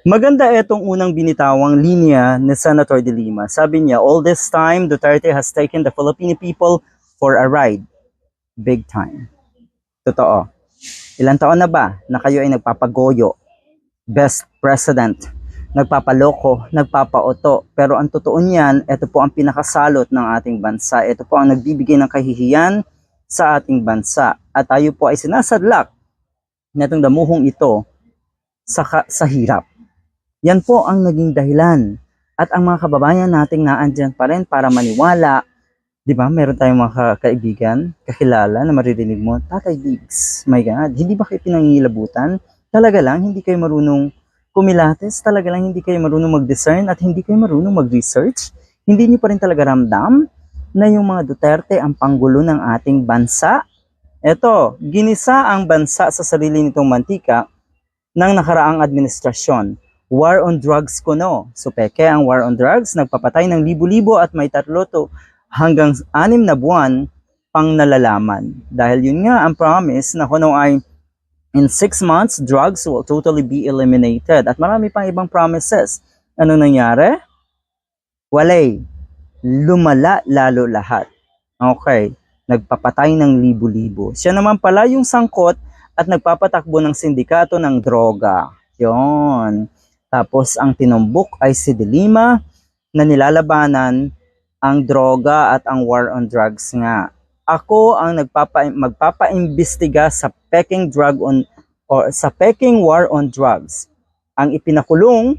Maganda itong unang binitawang linya ni Senator De Lima. Sabi niya, all this time, Duterte has taken the Filipino people for a ride. Big time. Totoo. Ilan taon na ba na kayo ay nagpapagoyo? Best president. Nagpapaloko, nagpapauto. Pero ang totoo niyan, ito po ang pinakasalot ng ating bansa. Ito po ang nagbibigay ng kahihiyan sa ating bansa. At tayo po ay sinasadlak na itong damuhong ito sa, sa hirap. Yan po ang naging dahilan. At ang mga kababayan nating naandyan pa rin para maniwala. Di ba? Meron tayong mga ka- kaibigan, kakilala na maririnig mo, Tatay Diggs, my God, hindi ba kayo pinangilabutan? Talaga lang, hindi kayo marunong kumilates, talaga lang hindi kayo marunong mag-discern at hindi kayo marunong mag-research. Hindi niyo pa rin talaga ramdam na yung mga Duterte ang panggulo ng ating bansa. Eto, ginisa ang bansa sa sarili nitong mantika ng nakaraang administrasyon. War on drugs ko no. So peke ang war on drugs, nagpapatay ng libo-libo at may tatlo to hanggang anim na buwan pang nalalaman. Dahil yun nga ang promise na kuno ay in six months, drugs will totally be eliminated. At marami pang ibang promises. Ano nangyari? Walay. Lumala lalo lahat. Okay. Nagpapatay ng libo-libo. Siya naman pala yung sangkot at nagpapatakbo ng sindikato ng droga. Yon. Tapos ang tinumbok ay si Delima na nilalabanan ang droga at ang war on drugs nga. Ako ang nagpapa magpapaimbestiga sa Peking drug on or sa Peking war on drugs. Ang ipinakulong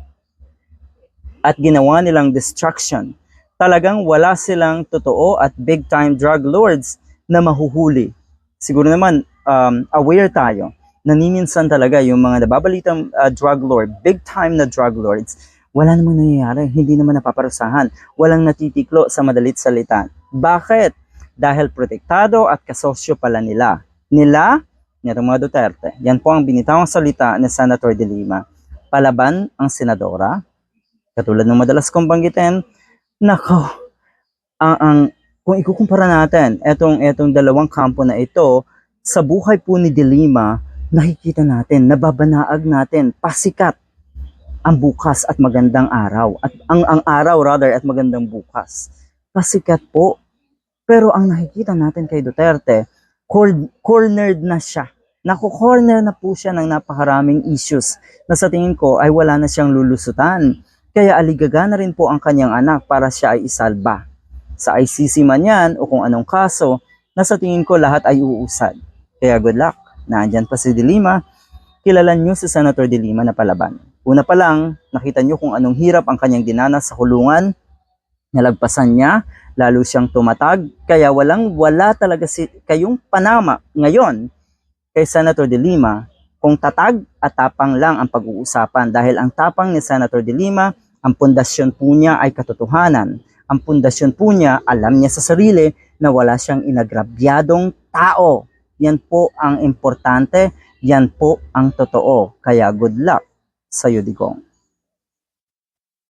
at ginawa nilang destruction. Talagang wala silang totoo at big time drug lords na mahuhuli. Siguro naman um, aware tayo na minsan talaga yung mga nababalitang uh, drug lord, big time na drug lords, wala namang nangyayari, hindi naman napaparusahan, walang natitiklo sa madalit salita. Bakit? Dahil protektado at kasosyo pala nila. Nila, nitong mga Duterte. Yan po ang binitawang salita ni Senator De Lima. Palaban ang senadora. Katulad ng madalas kong banggitin, nako, ang, ang kung ikukumpara natin etong etong dalawang kampo na ito sa buhay po ni De Lima, nakikita natin, nababanaag natin, pasikat ang bukas at magandang araw. At ang, ang araw rather at magandang bukas. Pasikat po. Pero ang nakikita natin kay Duterte, cor- cornered na siya. Naku-corner na po siya ng napakaraming issues na sa tingin ko ay wala na siyang lulusutan. Kaya aligaga na rin po ang kanyang anak para siya ay isalba. Sa ICC man yan o kung anong kaso, na sa tingin ko lahat ay uusad. Kaya good luck. Nandyan pa si De Lima. Kilala nyo si Senator De Lima na palaban. Una pa lang, nakita nyo kung anong hirap ang kanyang dinanas sa kulungan. Nalagpasan niya, lalo siyang tumatag. Kaya walang wala talaga si kayong panama ngayon kay Senator De Lima kung tatag at tapang lang ang pag-uusapan dahil ang tapang ni Senator De Lima, ang pundasyon po niya ay katotohanan. Ang pundasyon po niya, alam niya sa sarili na wala siyang inagrabyadong tao. Yan po ang importante, yan po ang totoo. Kaya good luck sa Digong.